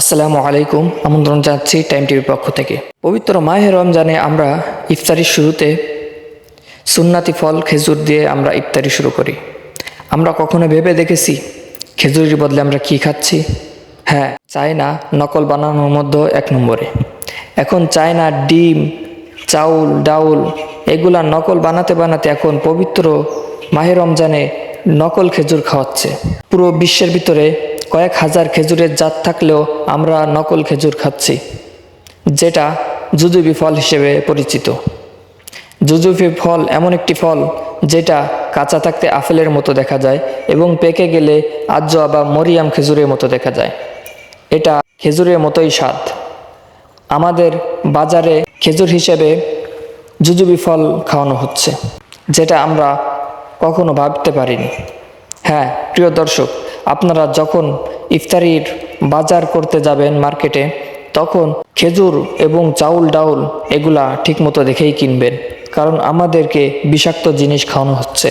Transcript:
আসসালামু আলাইকুম, আমন্ত্রণ জানাচ্ছি টাইম টিভির পক্ষ থেকে। পবিত্র মাহে রমজানে আমরা ইফতারির শুরুতে সুন্নাতি ফল, খেজুর দিয়ে আমরা ইফতারি শুরু করি। আমরা কখনো ভেবে দেখেছি খেজুরির বদলে আমরা কি খাচ্ছি? হ্যাঁ চায়না নকল বানানোর মধ্যে এক নম্বরে। এখন চায়না ডিম, চাউল, ডাউল, এগুলা নকল বানাতে বানাতে এখন পবিত্র মাহে রমজানে নকল খেজুর খাওয়াচ্ছে। পুরো বিশ্বের ভিতরে কয়েক হাজার খেজুরের জাত থাকলেও আমরা নকল খেজুর খাচ্ছি, যেটা জুজুবি ফল হিসেবে পরিচিত। জুজুবি ফল এমন একটি ফল যেটা কাঁচা থাকতে আপেলের মতো দেখা যায় এবং পেকে গেলে আজ্জা বা মরিয়াম খেজুরের মতো দেখা যায়। এটা খেজুরের মতোই স্বাদ। আমাদের বাজারে খেজুর হিসেবে জুজুবি ফল খাওয়ানো হচ্ছে, যেটা আমরা কখনো ভাবতে পারিনি। হ্যাঁ প্রিয় দর্শক আপনারা যখন ইফতারির বাজার করতে যাবেন মার্কেটে, তখন খেজুর এবং চাউল, ডাউল এগুলা ঠিকমতো দেখেই কিনবেন, কারণ আমাদেরকে বিষাক্ত জিনিস খাওয়ানো হচ্ছে।